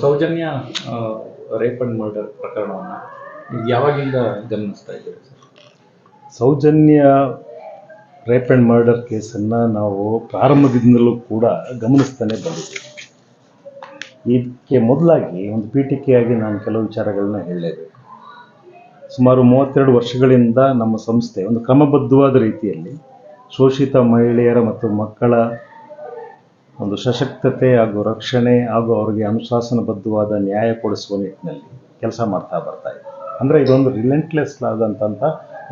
Soujanya rape and murder ಪ್ರಕರಣವನ್ನು ಯಾವಾಗಿಂದ ಗಮನಿಸ್ತಾ ಇದ್ದೀರಿ sir? Sowjanya rape and murder ಕೇಸನ್ನು ನಾವು ಪ್ರಾರಂಭದಿಂದಲೂ ಕೂಡ ಗಮನಿಸ್ತಾನೆ ಬಂದಿದ್ದೀವಿ. ಇದಕ್ಕೆ ಮೊದಲಾಗಿ ಒಂದು ಪೀಠಿಕೆಯಾಗಿ ನಾನು ಕೆಲವು ವಿಚಾರಗಳನ್ನ ಹೇಳಲೇಬೇಕು ಸುಮಾರು ಮೂವತ್ತೆರಡು ವರ್ಷಗಳಿಂದ ನಮ್ಮ ಸಂಸ್ಥೆ ಒಂದು ಕ್ರಮಬದ್ಧವಾದ ರೀತಿಯಲ್ಲಿ ಶೋಷಿತ ಮಹಿಳೆಯರ ಮತ್ತು ಮಕ್ಕಳ ಒಂದು ಸಶಕ್ತತೆ ಹಾಗೂ ರಕ್ಷಣೆ ಹಾಗೂ ಅವರಿಗೆ ಅನುಶಾಸನಬದ್ಧವಾದ ನ್ಯಾಯ ಕೊಡಿಸುವ ನಿಟ್ಟಿನಲ್ಲಿ ಕೆಲಸ ಮಾಡ್ತಾ ಬರ್ತಾ ಇದೆ. ಅಂದರೆ ಇದೊಂದು ರಿಲೆಂಟ್ಲೆಸ್ ಆದಂಥ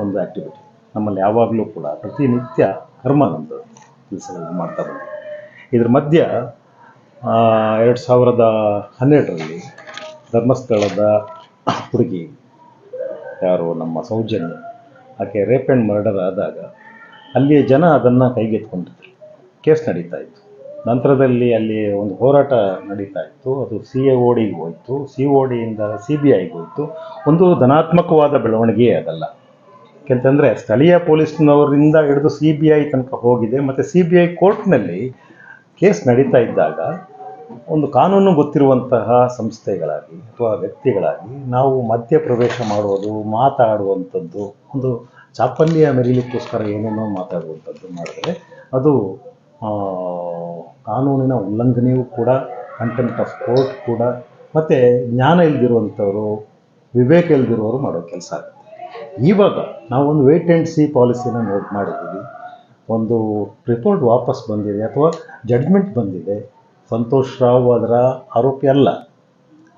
ಒಂದು ಆ್ಯಕ್ಟಿವಿಟಿ ನಮ್ಮಲ್ಲಿ ಯಾವಾಗಲೂ ಕೂಡ ಪ್ರತಿನಿತ್ಯ ಕರ್ಮ ನಮ್ಮದು ಕೆಲಸಗಳನ್ನ ಮಾಡ್ತಾ ಬಂದಿದೆ. ಇದ್ರ ಮಧ್ಯ ಎರಡು ಸಾವಿರದ ಹನ್ನೆರಡರಲ್ಲಿ ಧರ್ಮಸ್ಥಳದ ಹುಡುಗಿ ಯಾರು ನಮ್ಮ ಸೌಜನ್ಯ, ಆಕೆ ರೇಪ್ ಆ್ಯಂಡ್ ಮರ್ಡರ್ ಆದಾಗ ಅಲ್ಲಿಯ ಜನ ಅದನ್ನು ಕೈಗೆತ್ಕೊಂಡಿದ್ರು ಕೇಸ್ ನಡೀತಾ ಇತ್ತು. ನಂತರದಲ್ಲಿ ಅಲ್ಲಿ ಒಂದು ಹೋರಾಟ ನಡೀತಾ ಇತ್ತು. ಅದು ಸಿ ಎ ಡಿಗೆ ಹೋಯಿತು. ಸಿ ಒ ಡಿಯಿಂದ ಸಿ ಬಿ ಐಗೆ ಹೋಯಿತು. ಒಂದು ಧನಾತ್ಮಕವಾದ ಬೆಳವಣಿಗೆ ಅದಲ್ಲ. ಯಾಕೆಂತಂದರೆ ಸ್ಥಳೀಯ ಪೊಲೀಸ್ನವರಿಂದ ಹಿಡಿದು ಸಿ ಬಿ ಐ ತನಕ ಹೋಗಿದೆ. ಮತ್ತು ಸಿ ಬಿ ಐ ಕೋರ್ಟ್ನಲ್ಲಿ ಕೇಸ್ ನಡೀತಾ ಇದ್ದಾಗ ಒಂದು ಕಾನೂನು ಗೊತ್ತಿರುವಂತಹ ಸಂಸ್ಥೆಗಳಾಗಿ ಅಥವಾ ವ್ಯಕ್ತಿಗಳಾಗಿ ನಾವು ಮಧ್ಯ ಪ್ರವೇಶ ಮಾಡುವುದು, ಮಾತಾಡುವಂಥದ್ದು, ಒಂದು ಚಾಪಲ್ಯ ಮೆರೀಲಿಕ್ಕೋಸ್ಕರ ಏನೇನೋ ಮಾತಾಡುವಂಥದ್ದು ಮಾಡಿದ್ರೆ ಅದು ಕಾನೂನಿನ ಉಲ್ಲಂಘನೆಯೂ ಕೂಡ ಕಂಟೆಂಟ್ ಆಫ್ ಕೋರ್ಟ್ ಕೂಡ, ಮತ್ತು ಜ್ಞಾನ ಇಲ್ದಿರುವಂಥವರು, ವಿವೇಕ ಇಲ್ದಿರೋರು ಮಾಡೋ ಕೆಲಸ ಆಗುತ್ತೆ. ಇವಾಗ ನಾವೊಂದು ವೇಟ್ ಆ್ಯಂಡ್ ಸಿ ಪಾಲಿಸಿನ ನೋಟ್ ಮಾಡಿದ್ದೀವಿ. ಒಂದು ರಿಪೋರ್ಟ್ ವಾಪಸ್ ಬಂದಿದೆ, ಅಥವಾ ಜಡ್ಮೆಂಟ್ ಬಂದಿದೆ. ಸಂತೋಷ್ ರಾವ್ ಅದರ ಆರೋಪಿ ಅಲ್ಲ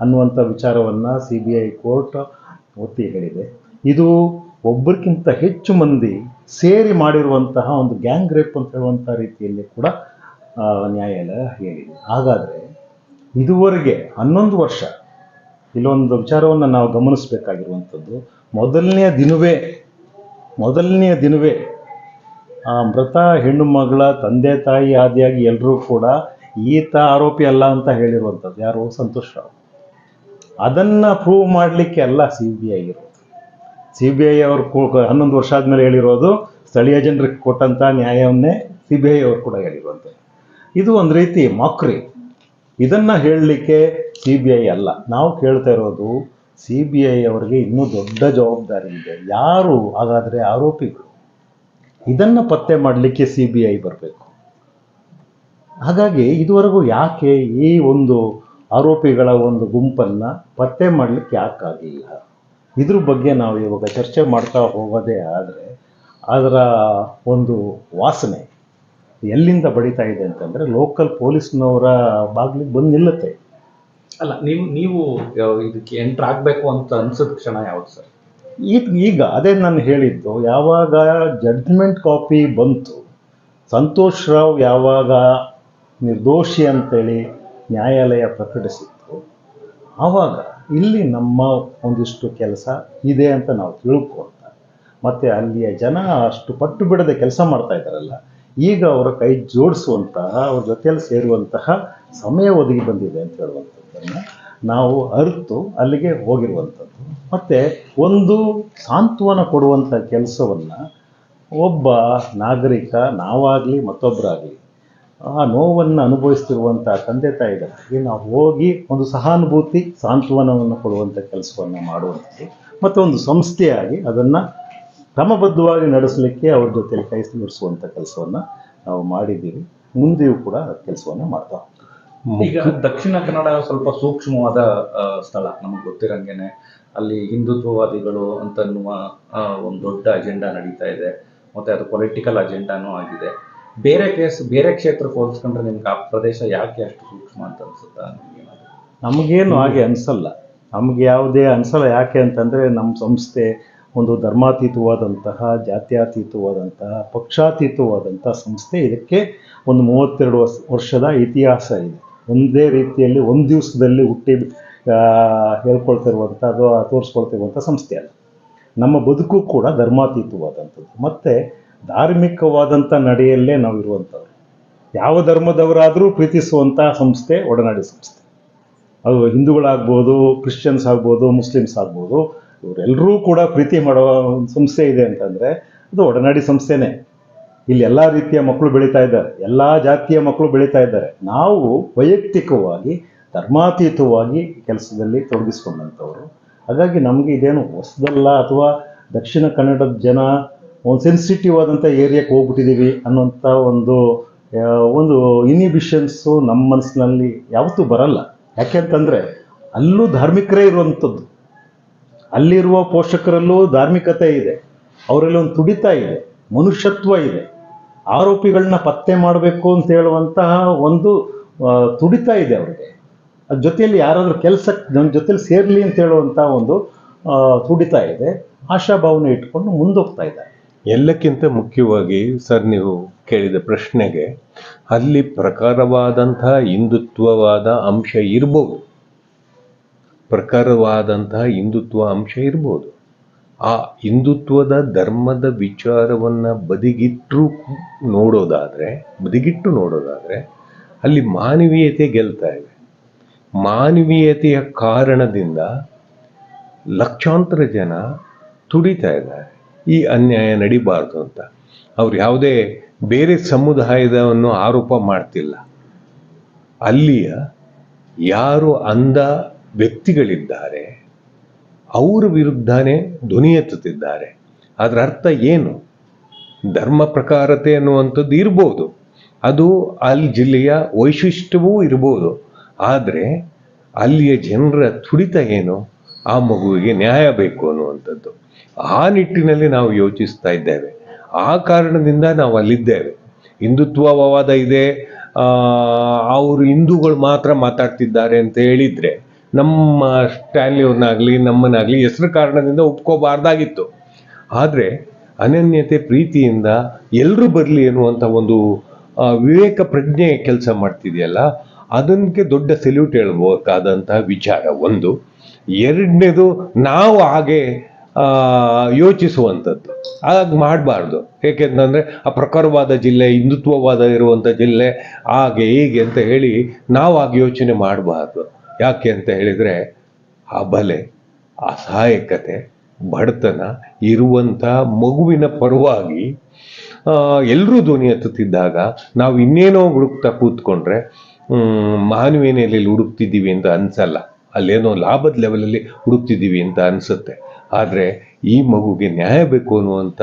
ಅನ್ನುವಂಥ ವಿಚಾರವನ್ನು ಸಿ ಬಿ ಐ ಕೋರ್ಟ್ ಒತ್ತಿ ಹೇಳಿದೆ. ಇದು ಒಬ್ಬರಿಗಿಂತ ಹೆಚ್ಚು ಮಂದಿ ಸೇರಿ ಮಾಡಿರುವಂತಹ ಒಂದು ಗ್ಯಾಂಗ್ ರೇಪ್ ಅಂತ ಹೇಳುವಂಥ ರೀತಿಯಲ್ಲಿ ಕೂಡ ನ್ಯಾಯಾಲಯ ಹೇಳಿದೆ. ಹಾಗಾದರೆ ಇದುವರೆಗೆ ಹನ್ನೊಂದು ವರ್ಷ ಇಲ್ಲೊಂದು ವಿಚಾರವನ್ನು ನಾವು ಗಮನಿಸಬೇಕಾಗಿರುವಂಥದ್ದು, ಮೊದಲನೆಯ ದಿನವೇ ಮೊದಲನೆಯ ದಿನವೇ ಆ ಮೃತ ಹೆಣ್ಣು ಮಗಳ ತಂದೆ ತಾಯಿ ಆದಿಯಾಗಿ ಎಲ್ಲರೂ ಕೂಡ ಈತ ಆರೋಪಿ ಅಲ್ಲ ಅಂತ ಹೇಳಿರುವಂಥದ್ದು. ಯಾರು? ಸಂತೋಷ್ ರಾವ್. ಅದನ್ನು ಪ್ರೂವ್ ಮಾಡಲಿಕ್ಕೆ ಅಲ್ಲ ಸಿ ಬಿ ಐ ಇರೋದು. ಸಿ ಬಿ ಐ ಅವರು ಹನ್ನೊಂದು ವರ್ಷ ಆದಮೇಲೆ ಹೇಳಿರೋದು, ಸ್ಥಳೀಯ ಜನರಿಗೆ ಕೊಟ್ಟಂಥ ನ್ಯಾಯವನ್ನೇ ಸಿ ಬಿ ಐ ಅವರು ಕೂಡ ಹೇಳಿರುವಂಥದ್ದು ಇದು ಒಂದು ರೀತಿ ಮಾಕ್ರಿ. ಇದನ್ನ ಹೇಳಲಿಕ್ಕೆ ಸಿ ಬಿ ಐ ಅಲ್ಲ. ನಾವು ಕೇಳ್ತಾ ಇರೋದು ಸಿ ಬಿ ಐ ಅವರಿಗೆ ಇನ್ನೂ ದೊಡ್ಡ ಜವಾಬ್ದಾರಿ ಇದೆ. ಯಾರು ಹಾಗಾದರೆ ಆರೋಪಿಗಳು? ಇದನ್ನು ಪತ್ತೆ ಮಾಡಲಿಕ್ಕೆ ಸಿ ಬಿ ಐ ಬರಬೇಕು. ಹಾಗಾಗಿ ಇದುವರೆಗೂ ಯಾಕೆ ಈ ಒಂದು ಆರೋಪಿಗಳ ಒಂದು ಗುಂಪನ್ನು ಪತ್ತೆ ಮಾಡಲಿಕ್ಕೆ ಯಾಕಾಗಿಲ್ಲ ಇದ್ರ ಬಗ್ಗೆ ನಾವು ಇವಾಗ ಚರ್ಚೆ ಮಾಡ್ತಾ ಹೋಗೋದೇ ಆದರೆ ಅದರ ಒಂದು ವಾಸನೆ ಎಲ್ಲಿಂದ ಬಡಿತಾ ಇದೆ ಅಂತಂದರೆ ಲೋಕಲ್ ಪೊಲೀಸ್ನವರ ಬಾಗಿಲಿಗೆ ಬಂದು ನಿಲ್ಲುತ್ತೆ. ಅಲ್ಲ ನೀವು ನೀವು ಇದಕ್ಕೆ ಎಂಟ್ರ್ ಆಗಬೇಕು ಅಂತ ಅನ್ಸಿದ ಕ್ಷಣ ಯಾವ್ದು ಸರ್? ಈಗ ಈಗ ಅದೇ ನಾನು ಹೇಳಿದ್ದು ಯಾವಾಗ ಜಡ್ಜ್ಮೆಂಟ್ ಕಾಪಿ ಬಂತು ಸಂತೋಷ್ ರಾವ್ ಯಾವಾಗ ನಿರ್ದೋಷಿ ಅಂತೇಳಿ ನ್ಯಾಯಾಲಯ ಪ್ರಕಟಿಸಿತ್ತು ಆವಾಗ ಇಲ್ಲಿ ನಮ್ಮ ಒಂದಿಷ್ಟು ಕೆಲಸ ಇದೆ ಅಂತ ನಾವು ತಿಳ್ಕೊಂತ ಮತ್ತು ಅಲ್ಲಿಯ ಜನ ಅಷ್ಟು ಪಟ್ಟು ಬಿಡದೆ ಕೆಲಸ ಮಾಡ್ತಾ ಇದ್ದಾರಲ್ಲ ಈಗ ಅವರ ಕೈ ಜೋಡಿಸುವಂತಹ, ಅವ್ರ ಜೊತೆಯಲ್ಲಿ ಸೇರುವಂತಹ ಸಮಯ ಒದಗಿ ಬಂದಿದೆ ಅಂತ ಹೇಳುವಂಥದ್ದನ್ನು ನಾವು ಅರಿತು ಅಲ್ಲಿಗೆ ಹೋಗಿರುವಂಥದ್ದು. ಮತ್ತು ಒಂದು ಸಾಂತ್ವನ ಕೊಡುವಂಥ ಕೆಲಸವನ್ನು ಒಬ್ಬ ನಾಗರಿಕ, ನಾವಾಗಲಿ ಮತ್ತೊಬ್ಬರಾಗಲಿ, ಆ ನೋವನ್ನು ಅನುಭವಿಸ್ತಿರುವಂಥ ತಂದೆ ತಾಯಿಗಳಿಗೆ ನಾವು ಹೋಗಿ ಒಂದು ಸಹಾನುಭೂತಿ, ಸಾಂತ್ವನವನ್ನು ಕೊಡುವಂಥ ಕೆಲಸವನ್ನು ಮಾಡುವಂಥದ್ದು. ಮತ್ತು ಒಂದು ಸಂಸ್ಥೆಯಾಗಿ ಅದನ್ನು ಕ್ರಮಬದ್ಧವಾಗಿ ನಡೆಸಲಿಕ್ಕೆ ಅವ್ರ ಜೊತೆಯಲ್ಲಿ ಕೈ ಜೋಡಿಸುವಂಥ ಕೆಲಸವನ್ನು ನಾವು ಮಾಡಿದ್ದೀವಿ. ಮುಂದೆಯೂ ಕೂಡ ಕೆಲಸವನ್ನು ಮಾಡ್ತಾ ಈಗ ದಕ್ಷಿಣ ಕನ್ನಡ ಸ್ವಲ್ಪ ಸೂಕ್ಷ್ಮವಾದ ಸ್ಥಳ ನಮಗೆ ಗೊತ್ತಿರಂಗೆನೆ. ಅಲ್ಲಿ ಹಿಂದುತ್ವವಾದಿಗಳು ಅಂತನ್ನುವ ಒಂದು ದೊಡ್ಡ ಅಜೆಂಡಾ ನಡೀತಾ ಇದೆ. ಮತ್ತೆ ಅದು ಪೊಲಿಟಿಕಲ್ ಅಜೆಂಡಾನೂ ಆಗಿದೆ. ಬೇರೆ ಕೇಸ್ ಬೇರೆ ಕ್ಷೇತ್ರಕ್ಕೆ ಹೋಲಿಸ್ಕೊಂಡ್ರೆ ನಿಮ್ಗೆ ಆ ಪ್ರದೇಶ ಯಾಕೆ ಅಷ್ಟು ಸೂಕ್ಷ್ಮ ಅಂತ ಅನ್ಸುತ್ತಾ? ನಿಮ್ಗೆ ನಮಗೇನು ಹಾಗೆ ಅನ್ಸಲ್ಲ. ನಮಗೆ ಯಾವುದೇ ಅನ್ಸಲ್ಲ. ಯಾಕೆ ಅಂತಂದರೆ ನಮ್ಮ ಸಂಸ್ಥೆ ಒಂದು ಧರ್ಮಾತೀತವಾದಂತಹ, ಜಾತ್ಯಾತೀತವಾದಂತಹ ಪಕ್ಷಾತೀತವಾದಂಥ ಸಂಸ್ಥೆ. ಇದಕ್ಕೆ ಒಂದು ಮೂವತ್ತೆರಡು ವರ್ಷ, ವರ್ಷದ ಇತಿಹಾಸ ಇದೆ. ಒಂದೇ ರೀತಿಯಲ್ಲಿ ಒಂದು ದಿವಸದಲ್ಲಿ ಹುಟ್ಟಿ ಹೇಳ್ಕೊಳ್ತಿರುವಂಥ ಅಥವಾ ತೋರಿಸ್ಕೊಳ್ತಿರುವಂಥ ಸಂಸ್ಥೆ ಅಲ್ಲ ನಮ್ಮ ಬದುಕು ಕೂಡ ಧರ್ಮಾತೀತವಾದಂಥದ್ದು. ಮತ್ತು ಧಾರ್ಮಿಕವಾದಂಥ ನಡೆಯಲ್ಲೇ ನಾವು ಇರುವಂಥವ್ರು ಯಾವ ಧರ್ಮದವರಾದರೂ ಪ್ರೀತಿಸುವಂಥ ಸಂಸ್ಥೆ ಒಡನಾಡಿ ಸಂಸ್ಥೆ. ಅದು ಹಿಂದೂಗಳಾಗ್ಬೋದು, ಕ್ರಿಶ್ಚಿಯನ್ಸ್ ಆಗ್ಬೋದು, ಮುಸ್ಲಿಮ್ಸ್ ಆಗ್ಬೋದು ಇವರೆಲ್ಲರೂ ಕೂಡ ಪ್ರೀತಿ ಮಾಡುವ ಒಂದು ಸಂಸ್ಥೆ ಇದೆ ಅಂತಂದರೆ ಅದು ಒಡನಾಡಿ ಸಂಸ್ಥೆನೇ. ಇಲ್ಲಿ ಎಲ್ಲ ರೀತಿಯ ಮಕ್ಕಳು ಬೆಳೀತಾ ಇದ್ದಾರೆ. ಎಲ್ಲ ಜಾತಿಯ ಮಕ್ಕಳು ಬೆಳೀತಾ ಇದ್ದಾರೆ. ನಾವು ವೈಯಕ್ತಿಕವಾಗಿ, ಧರ್ಮಾತೀತವಾಗಿ ಕೆಲಸದಲ್ಲಿ ತೊಡಗಿಸ್ಕೊಂಡಂಥವ್ರು. ಹಾಗಾಗಿ ನಮಗೆ ಇದೇನು ಹೊಸದಲ್ಲ ಅಥವಾ ದಕ್ಷಿಣ ಕನ್ನಡದ ಜನ ಒಂದು ಸೆನ್ಸಿಟಿವ್ ಆದಂಥ ಏರಿಯಾಕ್ಕೆ ಹೋಗ್ಬಿಟ್ಟಿದ್ದೀವಿ ಅನ್ನೋಂಥ ಒಂದು ಒಂದು ಇನಿಬಿಷನ್ಸು ನಮ್ಮ ಮನಸ್ಸಿನಲ್ಲಿ ಯಾವತ್ತೂ ಬರಲ್ಲ. ಯಾಕೆಂತಂದರೆ ಅಲ್ಲೂ ಧಾರ್ಮಿಕರೇ ಇರುವಂಥದ್ದು. ಅಲ್ಲಿರುವ ಪೋಷಕರಲ್ಲೂ ಧಾರ್ಮಿಕತೆ ಇದೆ. ಅವರಲ್ಲಿ ಒಂದು ತುಡಿತ ಇದೆ. ಮನುಷ್ಯತ್ವ ಇದೆ. ಆರೋಪಿಗಳನ್ನ ಪತ್ತೆ ಮಾಡಬೇಕು ಅಂತ ಹೇಳುವಂತಹ ಒಂದು ತುಡಿತ ಇದೆ ಅವರಿಗೆ. ಅದ್ರ ಜೊತೆಯಲ್ಲಿ ಯಾರಾದರೂ ಕೆಲಸಕ್ಕೆ ನನ್ನ ಜೊತೆಲಿ ಸೇರಲಿ ಅಂತ ಹೇಳುವಂಥ ಒಂದು ತುಡಿತ ಇದೆ. ಆಶಾಭಾವನೆ ಇಟ್ಕೊಂಡು ಮುಂದೋಗ್ತಾ ಇದ್ದಾರೆ. ಎಲ್ಲಕ್ಕಿಂತ ಮುಖ್ಯವಾಗಿ ಸರ್ ನೀವು ಕೇಳಿದ ಪ್ರಶ್ನೆಗೆ ಅಲ್ಲಿ ಪ್ರಕಾರವಾದಂತಹ ಹಿಂದುತ್ವವಾದ ಅಂಶ ಇರ್ಬೋದು. ಪ್ರಖರವಾದಂತಹ ಹಿಂದುತ್ವ ಅಂಶ ಇರ್ಬೋದು. ಆ ಹಿಂದುತ್ವದ ಧರ್ಮದ ವಿಚಾರವನ್ನು ಬದಿಗಿಟ್ಟರು ನೋಡೋದಾದರೆ, ಬದಿಗಿಟ್ಟು ನೋಡೋದಾದರೆ ಅಲ್ಲಿ ಮಾನವೀಯತೆ ಗೆಲ್ತಾ ಇದೆ. ಮಾನವೀಯತೆಯ ಕಾರಣದಿಂದ ಲಕ್ಷಾಂತರ ಜನ ತುಡಿತಾ ಇದ್ದಾರೆ. ಈ ಅನ್ಯಾಯ ನಡಿಬಾರ್ದು ಅಂತ. ಅವ್ರು ಯಾವುದೇ ಬೇರೆ ಸಮುದಾಯದವನ್ನು ಆರೋಪ ಮಾಡ್ತಿಲ್ಲ. ಅಲ್ಲಿಯ ಯಾರು ಅಂಧ ವ್ಯಕ್ತಿಗಳಿದ್ದಾರೆ, ಅವರ ವಿರುದ್ಧನೇ ಧ್ವನಿ ಎತ್ತುತ್ತಿದ್ದಾರೆ. ಅದರ ಅರ್ಥ ಏನು? ಧರ್ಮ ಪ್ರಕಾರತೆ ಅನ್ನುವಂಥದ್ದು ಇರ್ಬೋದು. ಅದು ಅಲ್ಲಿ ಜಿಲ್ಲೆಯ ವೈಶಿಷ್ಟ್ಯವೂ ಇರ್ಬೋದು. ಆದರೆ ಅಲ್ಲಿಯ ಜನರ ತುಡಿತ ಏನು? ಆ ಮಗುವಿಗೆ ನ್ಯಾಯ ಬೇಕು ಅನ್ನುವಂಥದ್ದು. ಆ ನಿಟ್ಟಿನಲ್ಲಿ ನಾವು ಯೋಚಿಸ್ತಾ ಇದ್ದೇವೆ. ಆ ಕಾರಣದಿಂದ ನಾವು ಅಲ್ಲಿದ್ದೇವೆ. ಹಿಂದುತ್ವವಾದ ಇದೆ. ಅವರು ಹಿಂದೂಗಳು ಮಾತ್ರ ಮಾತಾಡ್ತಿದ್ದಾರೆ ಅಂತ ಹೇಳಿದ್ರೆ ನಮ್ಮ ಸ್ಟ್ಯಾನ್ಲಿ ಅವ್ರನ್ನಾಗಲಿ ನಮ್ಮನ್ನಾಗಲಿ ಹೆಸರು ಕಾರಣದಿಂದ ಒಪ್ಕೋಬಾರ್ದಾಗಿತ್ತು. ಆದರೆ ಅನನ್ಯತೆ ಪ್ರೀತಿಯಿಂದ ಎಲ್ಲರೂ ಬರಲಿ ಎನ್ನುವಂಥ ಒಂದು ವಿವೇಕ ಪ್ರಜ್ಞೆ ಕೆಲಸ ಮಾಡ್ತಿದೆಯಲ್ಲ ಅದಕ್ಕೆ ದೊಡ್ಡ ಸೆಲ್ಯೂಟ್ ಹೇಳ್ಬೇಕಾದಂಥ ವಿಚಾರ ಒಂದು. ಎರಡನೇದು ನಾವು ಹಾಗೆ ಯೋಚಿಸುವಂಥದ್ದು ಹಾಗೆ ಮಾಡಬಾರ್ದು. ಏಕೆಂತಂದರೆ ಆ ಪ್ರಖರವಾದ ಜಿಲ್ಲೆ, ಹಿಂದುತ್ವವಾದ ಇರುವಂಥ ಜಿಲ್ಲೆ, ಹಾಗೆ ಹೀಗೆ ಅಂತ ಹೇಳಿ ನಾವು ಹಾಗೆ ಯೋಚನೆ ಮಾಡಬಾರ್ದು. ಯಾಕೆ ಅಂತ ಹೇಳಿದರೆ ಆ ಬಲೆ ಅಸಹಾಯಕತೆ ಬಡತನ ಇರುವಂಥ ಮಗುವಿನ ಪರವಾಗಿ ಎಲ್ಲರೂ ಧ್ವನಿ ಹತ್ತುತ್ತಿದ್ದಾಗ ನಾವು ಇನ್ನೇನೋ ಹುಡುಕ್ತಾ ಕೂತ್ಕೊಂಡ್ರೆ ಮ್, ಮಾನವೀಯ ನೆಲೆಯಲ್ಲಿ ಹುಡುಕ್ತಿದ್ದೀವಿ ಅಂತ ಅನ್ಸಲ್ಲ. ಅಲ್ಲೇನೋ ಲಾಭದ ಲೆವೆಲಲ್ಲಿ ಹುಡುಕ್ತಿದ್ದೀವಿ ಅಂತ ಅನಿಸುತ್ತೆ. ಆದರೆ ಈ ಮಗುಗೆ ನ್ಯಾಯ ಬೇಕು ಅನ್ನುವಂಥ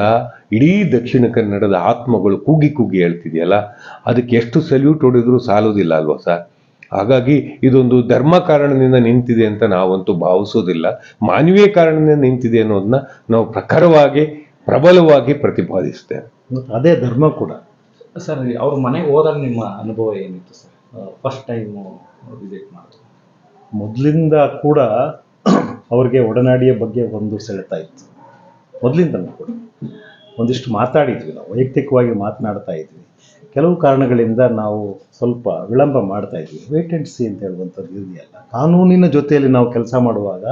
ಇಡೀ ದಕ್ಷಿಣ ಕನ್ನಡದ ಆತ್ಮಗಳು ಕೂಗಿ ಕೂಗಿ ಹೇಳ್ತಿದೆಯಲ್ಲ ಅದಕ್ಕೆ ಎಷ್ಟು ಸಲ್ಯೂಟ್ ಹೊಡೆದ್ರೂ ಸಾಲೋದಿಲ್ಲ ಅಲ್ವಾ ಸರ್? ಹಾಗಾಗಿ ಇದೊಂದು ಧರ್ಮ ಕಾರಣದಿಂದ ನಿಂತಿದೆ ಅಂತ ನಾವಂತೂ ಭಾವಿಸೋದಿಲ್ಲ. ಮಾನವೀಯ ಕಾರಣದಿಂದ ನಿಂತಿದೆ ಅನ್ನೋದನ್ನ ನಾವು ಪ್ರಖರವಾಗಿ ಪ್ರಬಲವಾಗಿ ಪ್ರತಿಪಾದಿಸ್ತೇವೆ. ಅದೇ ಧರ್ಮ ಕೂಡ. ಸರ್ ಅವ್ರ ಮನೆಗೆ ಹೋದಾಗ ನಿಮ್ಮ ಅನುಭವ ಏನಿತ್ತು ಸರ್? ಫಸ್ಟ್ ಟೈಮ್ ವಿಸಿಟ್ ಮಾಡಿದ್ರು ಮೊದಲಿಂದ ಕೂಡ ಅವ್ರಿಗೆ ಒಡನಾಡಿಯ ಬಗ್ಗೆ ಒಂದು ಸೆಳೆತ ಇತ್ತು. ಮೊದಲಿಂದ ಕೂಡ. ಒಂದಿಷ್ಟು ಮಾತಾಡಿದ್ವಿ ನಾವು ವೈಯಕ್ತಿಕವಾಗಿ ಮಾತನಾಡ್ತಾ ಇದ್ವಿ. ಕೆಲವು ಕಾರಣಗಳಿಂದ ನಾವು ಸ್ವಲ್ಪ ವಿಳಂಬ ಮಾಡ್ತಾ ಇದ್ವಿ ವೇಟ್ ಅಂಡ್ ಸಿ ಅಂತ ಹೇಳುವಂಥದ್ದು ಇದೆಯಲ್ಲ ಕಾನೂನಿನ ಜೊತೆಯಲ್ಲಿ ನಾವು ಕೆಲಸ ಮಾಡುವಾಗ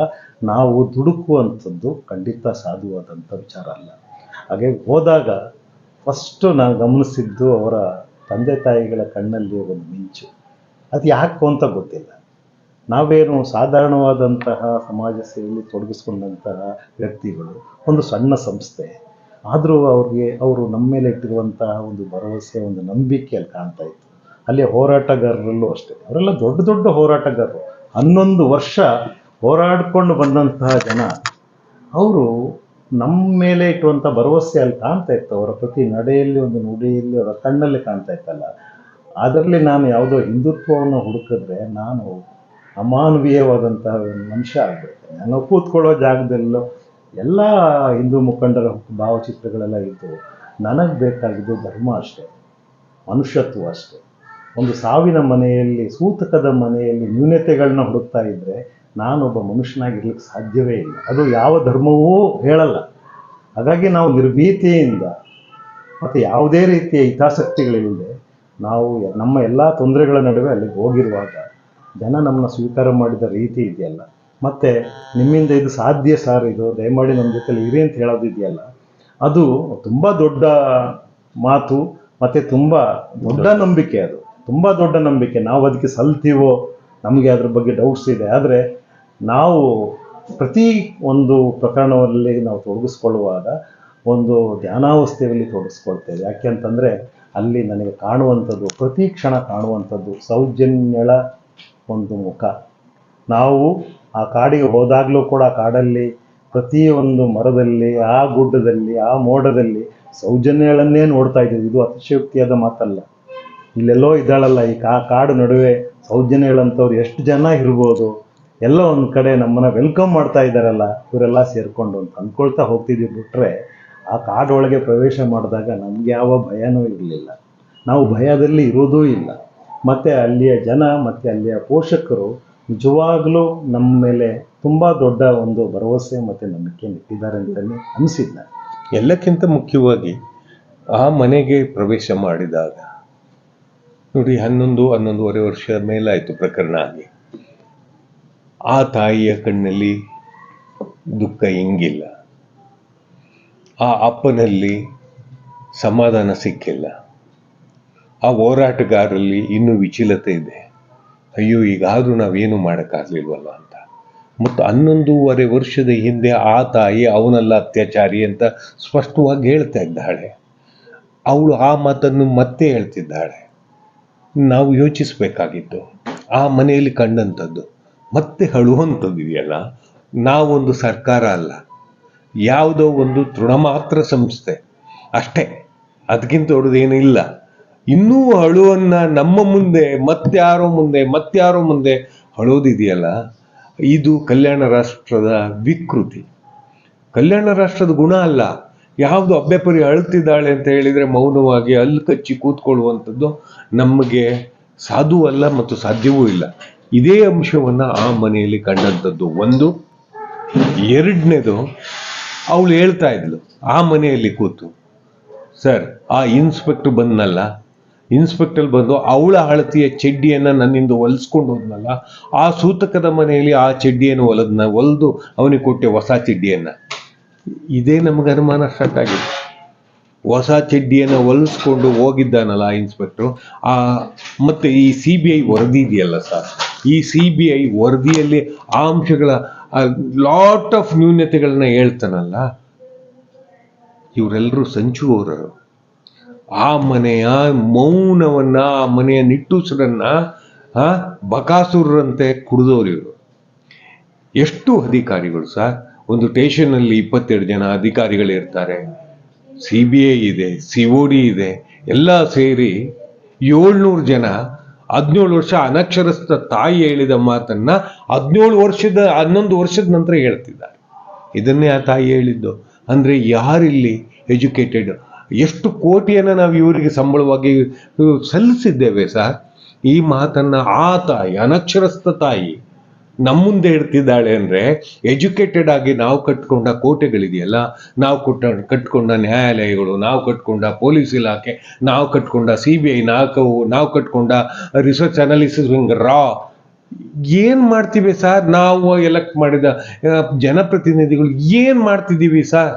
ನಾವು ದುಡುಕುವಂಥದ್ದು ಖಂಡಿತ ಸಾಧುವಾದಂಥ ವಿಚಾರ ಅಲ್ಲ. ಹಾಗೆ ಹೋದಾಗ ಫಸ್ಟು ನಾನು ಗಮನಿಸಿದ್ದು ಅವರ ತಂದೆ ತಾಯಿಗಳ ಕಣ್ಣಲ್ಲಿ ಒಂದು ಮಿಂಚು. ಅದು ಯಾಕೋ ಅಂತ ಗೊತ್ತಿಲ್ಲ. ನಾವೇನು ಸಾಧಾರಣವಾದಂತಹ ಸಮಾಜ ಸೇವೆಯಲ್ಲಿ ತೊಡಗಿಸ್ಕೊಂಡಂತಹ ವ್ಯಕ್ತಿಗಳು, ಒಂದು ಸಣ್ಣ ಸಂಸ್ಥೆ ಆದರೂ ಅವ್ರಿಗೆ, ಅವರು ನಮ್ಮ ಮೇಲೆ ಇಟ್ಟಿರುವಂತಹ ಒಂದು ಭರವಸೆ, ಒಂದು ನಂಬಿಕೆಯಲ್ಲಿ ಕಾಣ್ತಾ ಇತ್ತು. ಅಲ್ಲಿ ಹೋರಾಟಗಾರರಲ್ಲೂ ಅಷ್ಟೇ. ಅವರೆಲ್ಲ ದೊಡ್ಡ ದೊಡ್ಡ ಹೋರಾಟಗಾರರು. ಹನ್ನೊಂದು ವರ್ಷ ಹೋರಾಡ್ಕೊಂಡು ಬಂದಂತಹ ಜನ, ಅವರು ನಮ್ಮ ಮೇಲೆ ಇಟ್ಟುವಂಥ ಭರವಸೆ ಅಲ್ಲಿ ಕಾಣ್ತಾ ಇತ್ತು. ಅವರ ಪ್ರತಿ ನಡೆಯಲ್ಲಿ ಒಂದು ನುಡಿಯಲ್ಲಿ, ಅವರ ಕಣ್ಣಲ್ಲಿ ಕಾಣ್ತಾ ಇತ್ತಲ್ಲ. ಅದರಲ್ಲಿ ನಾನು ಯಾವುದೋ ಹಿಂದುತ್ವವನ್ನು ಹುಡುಕಿದ್ರೆ ನಾನು ಅಮಾನವೀಯವಾದಂತಹ ಮನುಷ್ಯ ಆಗ್ಬಿಡ್ತೇನೆ. ನಾನು ಕೂತ್ಕೊಳ್ಳೋ ಜಾಗದಲ್ಲೂ ಎಲ್ಲ ಹಿಂದೂ ಮುಖಂಡರ ಭಾವಚಿತ್ರಗಳೆಲ್ಲ ಇದ್ದು ನನಗೆ ಬೇಕಾಗಿದ್ದು ಧರ್ಮ ಅಷ್ಟೇ, ಮನುಷ್ಯತ್ವ ಅಷ್ಟೇ. ಒಂದು ಸಾವಿನ ಮನೆಯಲ್ಲಿ, ಸೂತಕದ ಮನೆಯಲ್ಲಿ ನ್ಯೂನತೆಗಳನ್ನ ಹುಡುಕ್ತಾ ಇದ್ದರೆ ನಾನೊಬ್ಬ ಮನುಷ್ಯನಾಗಿರ್ಲಿಕ್ಕೆ ಸಾಧ್ಯವೇ ಇಲ್ಲ. ಅದು ಯಾವ ಧರ್ಮವೂ ಹೇಳಲ್ಲ. ಹಾಗಾಗಿ ನಾವು ನಿರ್ಭೀತಿಯಿಂದ ಮತ್ತು ಯಾವುದೇ ರೀತಿಯ ಹಿತಾಸಕ್ತಿಗಳಿಲ್ಲದೆ ನಾವು ನಮ್ಮ ಎಲ್ಲ ತೊಂದರೆಗಳ ನಡುವೆ ಅಲ್ಲಿಗೆ ಹೋಗಿರುವಾಗ ಜನ ನಮ್ಮನ್ನ ಸ್ವೀಕಾರ ಮಾಡಿದ ರೀತಿ ಇದೆಯಲ್ಲ. ಮತ್ತು ನಿಮ್ಮಿಂದ ಇದು ಸಾಧ್ಯ ಸರ್ ಇದು ದಯಮಾಡಿ ನಮ್ಮ ಜೊತೆಲಿ ಇರಿ ಅಂತ ಹೇಳೋದಿದೆಯಲ್ಲ, ಅದು ತುಂಬ ದೊಡ್ಡ ಮಾತು ಮತ್ತು ತುಂಬ ದೊಡ್ಡ ನಂಬಿಕೆ ಅದು. ತುಂಬ ದೊಡ್ಡ ನಂಬಿಕೆ. ನಾವು ಅದಕ್ಕೆ ಸಲ್ತೀವೋ? ನಮಗೆ ಅದ್ರ ಬಗ್ಗೆ ಡೌಟ್ಸ್ ಇದೆ. ಆದರೆ ನಾವು ಪ್ರತಿ ಒಂದು ಪ್ರಕರಣದಲ್ಲಿ ನಾವು ತೊಡಗಿಸ್ಕೊಳ್ಳುವಾಗ ಒಂದು ಧ್ಯಾನಾವಸ್ಥೆಯಲ್ಲಿ ತೊಡಗಿಸ್ಕೊಳ್ತೇವೆ. ಯಾಕೆ ಅಂತಂದರೆ ಅಲ್ಲಿ ನನಗೆ ಕಾಣುವಂಥದ್ದು, ಪ್ರತಿ ಕ್ಷಣ ಕಾಣುವಂಥದ್ದು ಸೌಜನ್ಯಳ ಒಂದು ಮುಖ. ನಾವು ಆ ಕಾಡಿಗೆ ಹೋದಾಗಲೂ ಕೂಡ ಕಾಡಲ್ಲಿ ಪ್ರತಿಯೊಂದು ಮರದಲ್ಲಿ, ಆ ಗುಡ್ಡದಲ್ಲಿ, ಆ ಮೋಡದಲ್ಲಿ ಸೌಜನ್ಯಗಳನ್ನೇ ನೋಡ್ತಾ ಇದ್ದೀವಿ. ಇದು ಅತಿಶಯೋಕ್ತಿಯಾದ ಮಾತಲ್ಲ. ಇಲ್ಲೆಲ್ಲೋ ಇದ್ದಾಳಲ್ಲ. ಈ ಕಾ, ಕಾಡು ನಡುವೆ ಸೌಜನ್ಯಗಳಂಥವ್ರು ಎಷ್ಟು ಜನ ಇರ್ಬೋದು? ಎಲ್ಲ ಒಂದು ಕಡೆ ನಮ್ಮನ್ನ ವೆಲ್ಕಮ್ ಮಾಡ್ತಾ ಇದ್ದಾರಲ್ಲ. ಇವರೆಲ್ಲ ಸೇರಿಕೊಂಡು ಅಂತ ಅಂದ್ಕೊಳ್ತಾ ಹೋಗ್ತಿದ್ವಿ ಬಿಟ್ರೆ ಆ ಕಾಡೊಳಗೆ ಪ್ರವೇಶ ಮಾಡಿದಾಗ ನಮ್ಗೆ ಯಾವ ಭಯನೂ ಇರಲಿಲ್ಲ. ನಾವು ಭಯದಲ್ಲಿ ಇರೋದೂ ಇಲ್ಲ. ಮತ್ತು ಅಲ್ಲಿಯ ಜನ, ಮತ್ತು ಅಲ್ಲಿಯ ಪೋಷಕರು ನಿಜವಾಗಲೂ ನಮ್ಮ ಮೇಲೆ ತುಂಬ ದೊಡ್ಡ ಒಂದು ಭರವಸೆ ಮತ್ತು ನಂಬಿಕೆ ಇಟ್ಟಿದ್ದಾರೆ ಅಂತಲೇ ಅನಿಸಿದ್ದ ಎಲ್ಲಕ್ಕಿಂತ ಮುಖ್ಯವಾಗಿ ಆ ಮನೆಗೆ ಪ್ರವೇಶ ಮಾಡಿದಾಗ, ನೋಡಿ ಹನ್ನೊಂದು, ಹನ್ನೊಂದೂವರೆ ವರ್ಷ ಮೇಲಾಯಿತು ಪ್ರಕರಣ ಆಗಿ. ಆ ತಾಯಿಯ ಕಣ್ಣಲ್ಲಿ ದುಃಖ ಹಿಂಗಿಲ್ಲ. ಆ ಅಪ್ಪನಲ್ಲಿ ಸಮಾಧಾನ ಸಿಕ್ಕಿಲ್ಲ. ಆ ಹೋರಾಟಗಾರರಲ್ಲಿ ಇನ್ನೂ ವಿಚಿಲತೆ ಇದೆ. ಅಯ್ಯೋ, ಈಗಾದರೂ ನಾವೇನು ಮಾಡೋಕ್ಕಾಗಲಿಲ್ವಲ್ಲ ಅಂತ. ಮತ್ತು ಹನ್ನೊಂದೂವರೆ ವರ್ಷದ ಹಿಂದೆ ಆ ತಾಯಿ ಅವನಲ್ಲ ಅತ್ಯಾಚಾರಿ ಅಂತ ಸ್ಪಷ್ಟವಾಗಿ ಹೇಳ್ತಾ ಇದ್ದಾಳೆ. ಅವಳು ಆ ಮಾತನ್ನು ಮತ್ತೆ ಹೇಳ್ತಿದ್ದಾಳೆ. ನಾವು ಯೋಚಿಸಬೇಕಾಗಿತ್ತು ಆ ಮನೆಯಲ್ಲಿ ಕಂಡಂಥದ್ದು ಮತ್ತೆ ಹಳುವಂಥದ್ದು ಇದೆಯಲ್ಲ? ನಾವೊಂದು ಸರ್ಕಾರ ಅಲ್ಲ. ಯಾವುದೋ ಒಂದು ತೃಣಮಾತ್ರ ಸಂಸ್ಥೆ. ಅಷ್ಟೇ. ಅದಕ್ಕಿಂತ ದೊಡ್ಡದೇನಿಲ್ಲ. ಇನ್ನೂ ಅಳುವನ್ನ ನಮ್ಮ ಮುಂದೆ, ಮತ್ತಾರೋ ಮುಂದೆ ಮತ್ತಾರೋ ಮುಂದೆ ಅಳೋದಿದೆಯಲ್ಲ ಇದು ಕಲ್ಯಾಣ ರಾಷ್ಟ್ರದ ವಿಕೃತಿ. ಕಲ್ಯಾಣ ರಾಷ್ಟ್ರದ ಗುಣ ಅಲ್ಲ. ಯಾವುದು ಅಬ್ಬೆಪರಿ ಅಳ್ತಿದ್ದಾಳೆ ಅಂತ ಹೇಳಿದರೆ ಮೌನವಾಗಿ ಅಲ್ಲಿ ಕಚ್ಚಿ ಕೂತ್ಕೊಳ್ಳುವಂಥದ್ದು ನಮಗೆ ಸಾಧು ಅಲ್ಲ ಮತ್ತು ಸಾಧ್ಯವೂ ಇಲ್ಲ. ಇದೇ ಅಂಶವನ್ನು ಆ ಮನೆಯಲ್ಲಿ ಕಂಡಂಥದ್ದು ಒಂದು. ಎರಡನೇದು, ಅವಳು ಹೇಳ್ತಾ ಇದ್ಲು ಆ ಮನೆಯಲ್ಲಿ ಕೂತು, ಸರ್, ಆ ಇನ್ಸ್ಪೆಕ್ಟರ್ ಬಂದ್ನಲ್ಲ ಇನ್ಸ್ಪೆಕ್ಟರ್ ಬಂದು ಅವಳ ಅಳತಿಯ ಚಡ್ಡಿಯನ್ನು ನನ್ನಿಂದ ಹೊಲಿಸ್ಕೊಂಡು ಹೋದ್ನಲ್ಲ, ಆ ಸೂತಕದ ಮನೆಯಲ್ಲಿ ಆ ಚಡ್ಡಿಯನ್ನು ಹೊಲದನ್ನ ಹೊಲಿದು ಅವನಿಗೆ ಕೊಟ್ಟೆ ಹೊಸ ಚಡ್ಡಿಯನ್ನು. ಇದೇ ನಮಗೆ ಅನುಮಾನ ಸ್ಟಾರ್ಟ್ ಆಗಿದೆ. ಹೊಸ ಚಡ್ಡಿಯನ್ನು ಹೊಲಿಸ್ಕೊಂಡು ಹೋಗಿದ್ದಾನಲ್ಲ ಇನ್ಸ್ಪೆಕ್ಟ್ರು ಆ, ಮತ್ತು ಈ ಸಿ ಬಿ ಐ ವರದಿ ಇದೆಯಲ್ಲ ಸರ್ ಈ ಸಿ ಬಿ ಐ ವರದಿಯಲ್ಲಿ ಆ ಅಂಶಗಳ ಲಾಟ್ ಆಫ್ ನ್ಯೂನ್ಯತೆಗಳನ್ನ ಹೇಳ್ತಾನಲ್ಲ ಇವರೆಲ್ಲರೂ ಸಂಚುವವರು ಆ ಮನೆಯ ಮೌನವನ್ನ ಆ ಮನೆಯ ನಿಟ್ಟುಸರನ್ನ, ಆ, ಬಕಾಸುರರಂತೆ ಕುಡಿದವರು ಇವರು. ಎಷ್ಟು ಅಧಿಕಾರಿಗಳು ಸರ್? ಒಂದು ಸ್ಟೇಷನಲ್ಲಿ ಇಪ್ಪತ್ತೆರಡು ಜನ ಅಧಿಕಾರಿಗಳಿರ್ತಾರೆ ಸಿ ಬಿ ಐ ಇದೆ, ಸಿ ಒ ಡಿ ಇದೆ, ಎಲ್ಲ ಸೇರಿ ಏಳ್ನೂರು ಜನ, ಹದಿನೇಳು ವರ್ಷ ಅನಕ್ಷರಸ್ಥ ತಾಯಿ ಹೇಳಿದ ಮಾತನ್ನ ಹದಿನೇಳು ವರ್ಷದ, ಹನ್ನೊಂದು ವರ್ಷದ ನಂತರ ಹೇಳ್ತಿದ್ದಾರೆ. ಇದನ್ನೇ ಆ ತಾಯಿ ಹೇಳಿದ್ದು. ಅಂದರೆ ಯಾರಿಲ್ಲಿ ಎಜುಕೇಟೆಡ್ ಎಷ್ಟು ಕೋಟಿಯನ್ನು ನಾವು ಇವರಿಗೆ ಸಂಬಳವಾಗಿ ಸಲ್ಲಿಸಿದ್ದೇವೆ ಸರ್ ಈ ಮಾತನ್ನ ಆ ತಾಯಿ, ಅನಕ್ಷರಸ್ಥ ತಾಯಿ ನಮ್ಮ ಮುಂದೆ ಇಡ್ತಿದ್ದಾಳೆ ಅಂದರೆ ಎಜುಕೇಟೆಡ್ ಆಗಿ ನಾವು ಕಟ್ಕೊಂಡ ಕೋಟೆಗಳಿದೆಯಲ್ಲ, ನಾವು ಕೊಟ್ಟ, ಕಟ್ಕೊಂಡ ನ್ಯಾಯಾಲಯಗಳು, ನಾವು ಕಟ್ಕೊಂಡ ಪೊಲೀಸ್ ಇಲಾಖೆ, ನಾವು ಕಟ್ಕೊಂಡ ಸಿ ಬಿ ಐ ನಾವು ನಾವು ಕಟ್ಕೊಂಡ ರಿಸರ್ಚ್ ಅನಾಲಿಸಿಸ್ ವಿಂಗ್ ರಾ. ಏನು ಮಾಡ್ತೀವಿ ಸರ್? ನಾವು ಎಲೆಕ್ಟ್ ಮಾಡಿದ ಜನಪ್ರತಿನಿಧಿಗಳು ಏನು ಮಾಡ್ತಿದ್ದೀವಿ ಸರ್?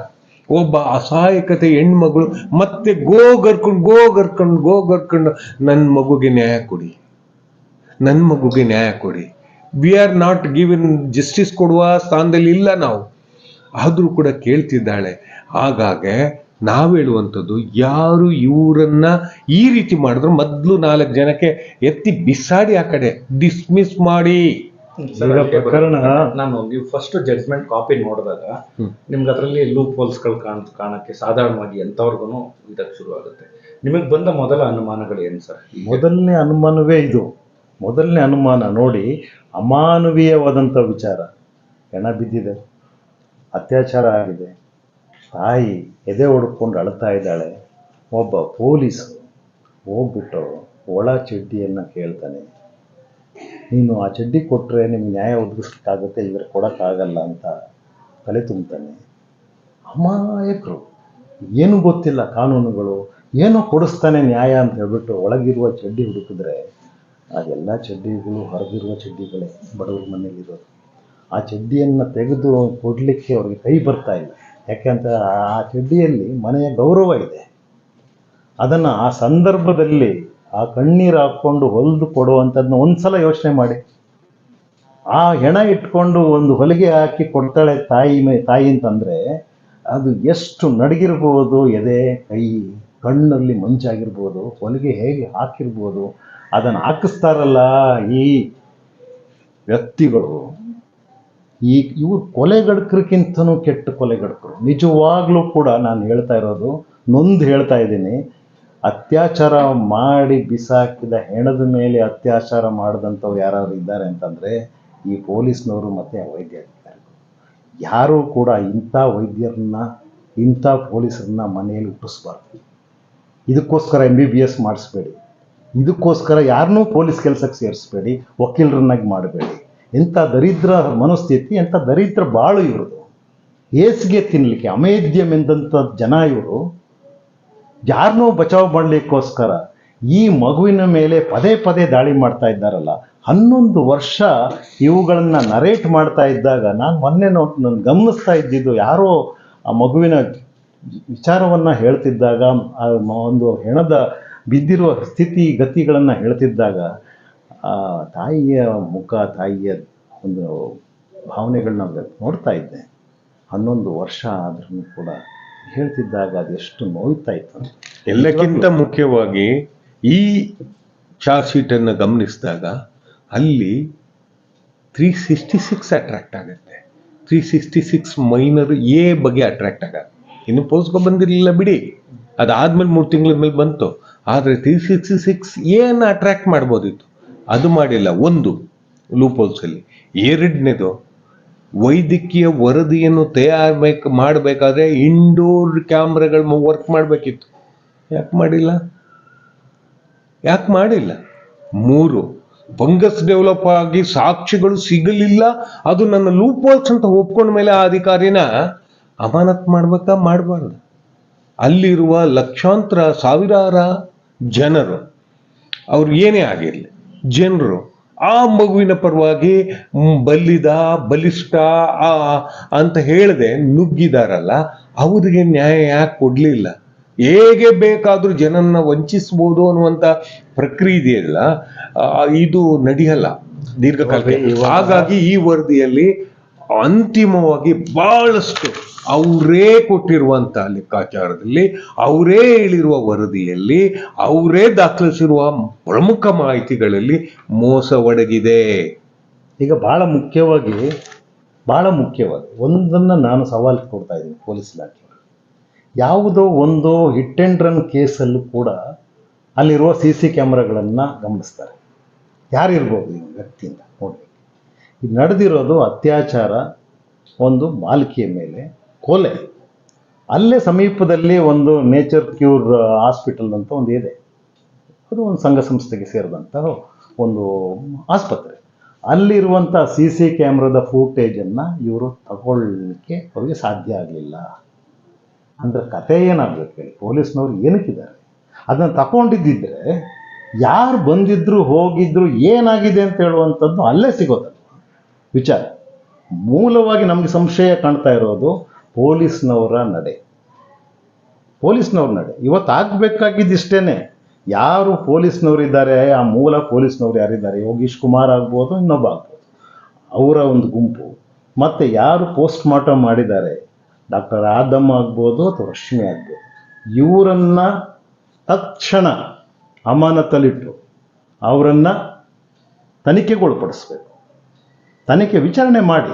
ಒಬ್ಬ ಅಸಹಾಯಕತೆ ಹೆಣ್ಮಗಳು ಮತ್ತೆ ಗೋ ಗರ್ಕೊಂಡು ಗೋ ಗರ್ಕೊಂಡು ಗೋ ಗರ್ಕೊಂಡು ನನ್ನ ಮಗುಗೆ ನ್ಯಾಯ ಕೊಡಿ. ನನ್ನ ಮಗುಗೆ ನ್ಯಾಯ ಕೊಡಿ. We are not given justice ಕೊಡುವ ಸ್ಥಾನದಲ್ಲಿ ಇಲ್ಲ ನಾವು. ಆದರೂ ಕೂಡ ಕೇಳ್ತಿದ್ದಾಳೆ. ಹಾಗಾಗೆ ನಾವು ಹೇಳುವಂಥದ್ದು, ಯಾರು ಇವರನ್ನ ಈ ರೀತಿ ಮಾಡಿದ್ರು ಮೊದಲು ನಾಲ್ಕು ಜನಕ್ಕೆ ಎತ್ತಿ ಬಿಸಾಡಿ ಆ ಕಡೆ. ಡಿಸ್ಮಿಸ್ ಮಾಡಿ. ಈಗ ಪ್ರಕರಣ- ಬರೋಣ. ನಾನು ನೀವು ಫಸ್ಟ್ ಜಡ್ಜ್ಮೆಂಟ್ ಕಾಪಿ ನೋಡಿದಾಗ. ನಿಮ್ಗೆ ಅದರಲ್ಲಿ ಲೂಪ್ ಹೋಲ್ಸ್ಗಳು ಕಾಣ್ ಕಾಣಕ್ಕೆ ಸಾಧಾರಣವಾಗಿ ಎಂಥವ್ರಿಗೂ ಇದಕ್ಕೆ ಶುರು ಆಗುತ್ತೆ ನಿಮಗೆ ಬಂದ ಮೊದಲ ಅನುಮಾನಗಳು ಏನು ಸರ್ ಮೊದಲನೇ ಅನುಮಾನವೇ ಇದು ಮೊದಲನೇ ಅನುಮಾನ ನೋಡಿ ಅಮಾನವೀಯವಾದಂಥ ವಿಚಾರ ಹೆಣ ಬಿದ್ದಿದೆ ಅತ್ಯಾಚಾರ ಆಗಿದೆ ತಾಯಿ ಎದೆ ಹೊಡ್ಕೊಂಡು ಅಳ್ತಾ ಇದ್ದಾಳೆ ಒಬ್ಬ ಪೊಲೀಸ್ ಹೋಗ್ಬಿಟ್ಟು ಒಳ ಚಡ್ಡಿಯನ್ನು ಕೇಳ್ತಾನೆ ನೀನು ಆ ಚಡ್ಡಿ ಕೊಟ್ಟರೆ ನಿಮ್ಗೆ ನ್ಯಾಯ ಒದಗಿಸ್ಲಿಕ್ಕಾಗುತ್ತೆ ಇಲ್ಲದ್ರೆ ಕೊಡೋಕ್ಕಾಗಲ್ಲ ಅಂತ ತಲೆ ತುಂಬ್ತಾನೆ. ಅಮಾಯಕರು. ಏನು ಗೊತ್ತಿಲ್ಲ ಕಾನೂನುಗಳು. ಏನೋ ಕೊಡಿಸ್ತಾನೆ ನ್ಯಾಯ ಅಂತ ಹೇಳ್ಬಿಟ್ಟು ಒಳಗಿರುವ ಚಡ್ಡಿ ಹುಡುಕಿದ್ರೆ ಅದೆಲ್ಲ ಚಡ್ಡಿಗಳು ಹೊರಗಿರುವ ಚಡ್ಡಿಗಳೇ ಬಡವ್ರ ಮನೇಲಿರೋದು ಆ ಚಡ್ಡಿಯನ್ನು ತೆಗೆದು ಕೊಡಲಿಕ್ಕೆ ಅವ್ರಿಗೆ ಕೈ ಬರ್ತಾ ಇಲ್ಲ. ಯಾಕೆಂತ ಆ ಚಡ್ಡಿಯಲ್ಲಿ ಮನೆಯ ಗೌರವ ಇದೆ. ಅದನ್ನು ಆ ಸಂದರ್ಭದಲ್ಲಿ ಆ ಕಣ್ಣೀರು ಹಾಕ್ಕೊಂಡು ಹೊಲಿದು ಕೊಡುವಂಥದ್ದನ್ನ ಒಂದ್ಸಲ ಯೋಚನೆ ಮಾಡಿ. ಆ ಹೆಣ ಇಟ್ಕೊಂಡು ಒಂದು ಹೊಲಿಗೆ ಹಾಕಿ ಕೊಡ್ತಾಳೆ ತಾಯಿ ಮೇ, ತಾಯಿ ಅಂತಂದರೆ ಅದು ಎಷ್ಟು ನಡಗಿರ್ಬೋದು, ಎದೆ, ಕೈ, ಕಣ್ಣಲ್ಲಿ ಮಂಚಾಗಿರ್ಬೋದು, ಹೊಲಿಗೆ ಹೇಗೆ ಹಾಕಿರ್ಬೋದು, ಅದನ್ನು ಹಾಕಿಸ್ತಾರಲ್ಲ ಈ ವ್ಯಕ್ತಿಗಳು. ಈ ಇವ್ರು ಕೊಲೆಗಡ್ಕರಿಗಿಂತನೂ ಕೆಟ್ಟ ಕೊಲೆಗಡಕರು. ನಿಜವಾಗ್ಲೂ ಕೂಡ ನಾನು ಹೇಳ್ತಾ ಇರೋದು, ನೊಂದು ಹೇಳ್ತಾ ಇದ್ದೀನಿ ಅತ್ಯಾಚಾರ ಮಾಡಿ ಬಿಸಾಕಿದ ಹೆಣದ ಮೇಲೆ ಅತ್ಯಾಚಾರ ಮಾಡಿದಂಥವ್ರು ಯಾರು ಇದ್ದಾರೆ ಅಂತಂದರೆ ಈ ಪೊಲೀಸ್ನವರು ಮತ್ತು ವೈದ್ಯ ಅಧಿಕಾರಿಗಳು ಯಾರೂ ಕೂಡ ಇಂಥ ವೈದ್ಯರನ್ನ, ಇಂಥ ಪೊಲೀಸರನ್ನ ಮನೆಯಲ್ಲಿ ಹುಟ್ಟಿಸ್ಬಾರ್ದು. ಇದಕ್ಕೋಸ್ಕರ ಎಂ ಬಿ ಬಿ ಎಸ್ ಮಾಡಿಸ್ಬೇಡಿ. ಇದಕ್ಕೋಸ್ಕರ ಯಾರನ್ನೂ ಪೊಲೀಸ್ ಕೆಲಸಕ್ಕೆ ಸೇರಿಸ್ಬೇಡಿ, ವಕೀಲರನ್ನಾಗಿ ಮಾಡಬೇಡಿ. ಎಂಥ ದರಿದ್ರ ಮನಸ್ಥಿತಿ, ಎಂಥ ದರಿದ್ರ ಬಾಳು ಇವ್ರದ್ದು. ಹೇಸಿಗೆ ತಿನ್ನಲಿಕ್ಕೆ ಅಮೇಧ್ಯಮೆಂದಂಥ ಜನ ಇವರು ಯಾರನ್ನೂ ಬಚಾವ್ ಮಾಡಲಿಕ್ಕೋಸ್ಕರ ಈ ಮಗುವಿನ ಮೇಲೆ ಪದೇ ಪದೇ ದಾಳಿ ಮಾಡ್ತಾ ಇದ್ದಾರಲ್ಲ, ಹನ್ನೊಂದು ವರ್ಷ ಇವುಗಳನ್ನು ನರೇಟ್ ಮಾಡ್ತಾ ಇದ್ದಾಗ ನಾನು ಮೊನ್ನೆ ನಾನು ಗಮನಿಸ್ತಾ ಇದ್ದಿದ್ದು ಯಾರೋ ಆ ಮಗುವಿನ ವಿಚಾರವನ್ನು ಹೇಳ್ತಿದ್ದಾಗ ಒಂದು ಹೆಣದ ಬಿದ್ದಿರುವ ಸ್ಥಿತಿ ಗತಿಗಳನ್ನು ಹೇಳ್ತಿದ್ದಾಗ ತಾಯಿಯ ಮುಖ, ತಾಯಿಯ ಒಂದು ಭಾವನೆಗಳನ್ನ ನೋಡ್ತಾ ಇದ್ದೆ. ಹನ್ನೊಂದು ವರ್ಷ ಆದ್ರೂ ಕೂಡ ಹೇಳ್ತಿದ್ದಾಗ ಅದೆಷ್ಟು ನೋಯ್ತಾ ಇತ್ತು ಎಲ್ಲಕ್ಕಿಂತ ಮುಖ್ಯವಾಗಿ ಈ ಚಾರ್ಜ್ ಶೀಟನ್ನು ಗಮನಿಸಿದಾಗ ಅಲ್ಲಿ ತ್ರೀ ಸಿಕ್ಸ್ಟಿ ಸಿಕ್ಸ್ ಅಟ್ರಾಕ್ಟ್ ಆಗುತ್ತೆ. ತ್ರೀ ಸಿಕ್ಸ್ಟಿ ಸಿಕ್ಸ್ ಮೈನರ್ ಎ ಬಗ್ಗೆ ಅಟ್ರಾಕ್ಟ್ ಆಗ. ಇನ್ನು ಪೋಸ್ಕೊ ಬಂದಿರಲಿಲ್ಲ ಬಿಡಿ. ಅದಾದ್ಮೇಲೆ ಮೂರು ತಿಂಗಳ ಮೇಲೆ ಬಂತು. ಆದರೆ ತ್ರೀ ಸಿಕ್ಸ್ಟಿ ಸಿಕ್ಸ್ ಏನ ಅಟ್ರಾಕ್ಟ್ ಮಾಡ್ಬೋದಿತ್ತು. ಅದು ಮಾಡಿಲ್ಲ. ಒಂದು ಲೂಪೋಲ್ಸಲ್ಲಿ ಎರಡನೇದು ವೈದ್ಯಕೀಯ ವರದಿಯನ್ನು ತಯಾರಬೇಕು ಮಾಡಬೇಕಾದ್ರೆ ಇಂಡೋರ್ ಕ್ಯಾಮ್ರಾಗಳು ವರ್ಕ್ ಮಾಡಬೇಕಿತ್ತು. ಯಾಕೆ ಮಾಡಿಲ್ಲ? ಯಾಕೆ ಮಾಡಿಲ್ಲ? ಮೂರು, ಫಂಗಸ್ ಡೆವಲಪ್ ಆಗಿ ಸಾಕ್ಷಿಗಳು ಸಿಗಲಿಲ್ಲ, ಅದು ನನ್ನ ಲೂಪೋಲ್ಸ್ ಅಂತ ಒಪ್ಕೊಂಡ ಮೇಲೆ ಆ ಅಧಿಕಾರಿನ ಅಮಾನತ್ ಮಾಡ್ಬೇಕಾ? ಮಾಡಬಾರ್ದು. ಅಲ್ಲಿರುವ ಲಕ್ಷಾಂತರ ಸಾವಿರಾರ ಜನರು, ಅವ್ರು ಏನೇ ಆಗಿರಲಿ, ಜನರು ಆ ಮಗುವಿನ ಪರವಾಗಿ ಬಲ್ಲಿದ ಬಲಿಷ್ಠ ಆ ಅಂತ ಹೇಳದೆ ನುಗ್ಗಿದಾರಲ್ಲ ಅವರಿಗೆ ನ್ಯಾಯ ಯಾಕೆ ಕೊಡಲಿಲ್ಲ? ಹೇಗೆ ಬೇಕಾದರೂ ಜನನ್ನ ವಂಚಿಸ್ಬೋದು ಅನ್ನುವಂಥ ಪ್ರಕ್ರಿಯೆ ಇದೆಯಲ್ಲ ಇದು ನಡೆಯಲ್ಲ ದೀರ್ಘಕಾಲ ಹಾಗಾಗಿ ಈ ವರದಿಯಲ್ಲಿ ಅಂತಿಮವಾಗಿ ಬಹಳಷ್ಟು ಅವರೇ ಕೊಟ್ಟಿರುವಂತ ಲೆಕ್ಕಾಚಾರದಲ್ಲಿ, ಅವರೇ ಹೇಳಿರುವ ವರದಿಯಲ್ಲಿ, ಅವರೇ ದಾಖಲಿಸಿರುವ ಪ್ರಮುಖ ಮಾಹಿತಿಗಳಲ್ಲಿ ಮೋಸ ಒಡಗಿದೆ. ಈಗ ಭಾಳ ಮುಖ್ಯವಾಗಿ ಭಾಳ ಮುಖ್ಯವಾಗಿ ಒಂದನ್ನು ನಾನು ಸವಾಲು ಕೊಡ್ತಾ ಇದ್ದೀನಿ ಪೊಲೀಸ್ ಇಲಾಖೆ ಯಾವುದೋ ಒಂದು ಹಿಟ್ ಆ್ಯಂಡ್ ರನ್ ಕೇಸಲ್ಲೂ ಕೂಡ ಅಲ್ಲಿರುವ ಸಿ ಸಿ ಕ್ಯಾಮ್ರಾಗಳನ್ನು ಗಮನಿಸ್ತಾರೆ. ಯಾರಿರ್ಬೋದು ಈ ವ್ಯಕ್ತಿಯಿಂದ? ನೋಡಿ. ಇದು ನಡೆದಿರೋದು ಅತ್ಯಾಚಾರ ಒಂದು ಮಾಲಿಕೆಯ ಮೇಲೆ ಕೊಲೆ. ಅಲ್ಲೇ ಸಮೀಪದಲ್ಲಿ ಒಂದು ನೇಚರ್ ಕ್ಯೂರ್ ಹಾಸ್ಪಿಟಲ್ ಅಂತ ಒಂದು ಇದೆ. ಅದು ಒಂದು ಸಂಘ ಸಂಸ್ಥೆಗೆ ಸೇರಿದಂತಹ ಒಂದು ಆಸ್ಪತ್ರೆ. ಅಲ್ಲಿರುವಂಥ ಸಿ ಸಿ ಕ್ಯಾಮ್ರಾದ ಫೂಟೇಜನ್ನು ಇವರು ತಗೊಳ್ಳಿಕ್ಕೆ ಅವರಿಗೆ ಸಾಧ್ಯ ಆಗಲಿಲ್ಲ. ಅಂದರೆ ಕತೆ ಏನಾಗಬೇಕು ಹೇಳಿ ಪೊಲೀಸ್ನವ್ರು ಏನಕ್ಕಿದ್ದಾರೆ? ಅದನ್ನು ತಗೊಂಡಿದ್ದಿದ್ರೆ ಯಾರು ಬಂದಿದ್ರು, ಹೋಗಿದ್ರು, ಏನಾಗಿದೆ ಅಂತ ಹೇಳುವಂಥದ್ದು ಅಲ್ಲೇ ಸಿಗೋದಲ್ಲ. ವಿಚಾರ. ಮೂಲವಾಗಿ ನಮಗೆ ಸಂಶಯ ಕಾಣ್ತಾ ಇರೋದು ಪೊಲೀಸ್ನವರ ನಡೆ. ಪೊಲೀಸ್ನವ್ರ ನಡೆ. ಇವತ್ತು ಆಗಬೇಕಾಗಿದ್ದಿಷ್ಟೇನೆ ಯಾರು ಪೊಲೀಸ್ನವರಿದ್ದಾರೆ ಆ ಮೂಲ ಪೊಲೀಸ್ನವ್ರು ಯಾರಿದ್ದಾರೆ? ಯೋಗೀಶ್ ಕುಮಾರ್ ಆಗ್ಬೋದು, ಇನ್ನೊಬ್ಬ ಆಗ್ಬೋದು. ಅವರ ಒಂದು ಗುಂಪು. ಮತ್ತು ಯಾರು ಪೋಸ್ಟ್ ಮಾರ್ಟಮ್ ಮಾಡಿದ್ದಾರೆ? ಡಾಕ್ಟರ್ ಆದಮ್ ಆಗ್ಬೋದು ಅಥವಾ ರಶ್ಮಿ ಆಗ್ಬೋದು. ಇವರನ್ನು ತಕ್ಷಣ ಅಮಾನತಲ್ಲಿಟ್ಟು ಅವರನ್ನು ತನಿಖೆಗೊಳಪಡಿಸ್ಬೇಕು. ತನಿಖೆ ವಿಚಾರಣೆ ಮಾಡಿ.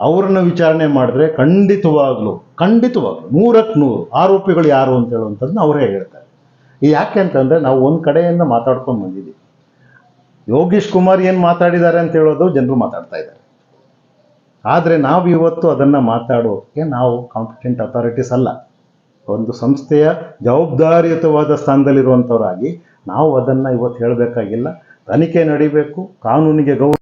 ಅವರನ್ನು ವಿಚಾರಣೆ ಮಾಡಿದ್ರೆ ಖಂಡಿತವಾಗ್ಲೂ ಖಂಡಿತವಾಗ್ಲೂ ನೂರಕ್ಕೆ ನೂರು ಆರೋಪಿಗಳು ಯಾರು ಅಂತ ಹೇಳುವಂಥದ್ದನ್ನ ಅವರೇ ಹೇಳ್ತಾರೆ. ಇದು ಯಾಕೆ ಅಂತಂದರೆ ನಾವು ಒಂದು ಕಡೆಯಿಂದ ಮಾತಾಡ್ಕೊಂಡು ಬಂದಿದ್ದೀವಿ. ಯೋಗೀಶ್ ಕುಮಾರ್ ಏನು ಮಾತಾಡಿದ್ದಾರೆ ಅಂತ ಹೇಳೋದು ಜನರು ಮಾತಾಡ್ತಾ ಇದ್ದಾರೆ. ಆದರೆ ನಾವು ಇವತ್ತು ಅದನ್ನು ಮಾತಾಡೋಕ್ಕೆ ನಾವು ಕಾಂಪಿಟೆಂಟ್ ಅಥಾರಿಟೀಸ್ ಅಲ್ಲ. ಒಂದು ಸಂಸ್ಥೆಯ ಜವಾಬ್ದಾರಿಯುತವಾದ ಸ್ಥಾನದಲ್ಲಿರುವಂಥವರಾಗಿ ನಾವು ಅದನ್ನು ಇವತ್ತು ಹೇಳಬೇಕಾಗಿಲ್ಲ. ತನಿಖೆ ನಡಿಬೇಕು, ಕಾನೂನಿಗೆ ಗೌರವ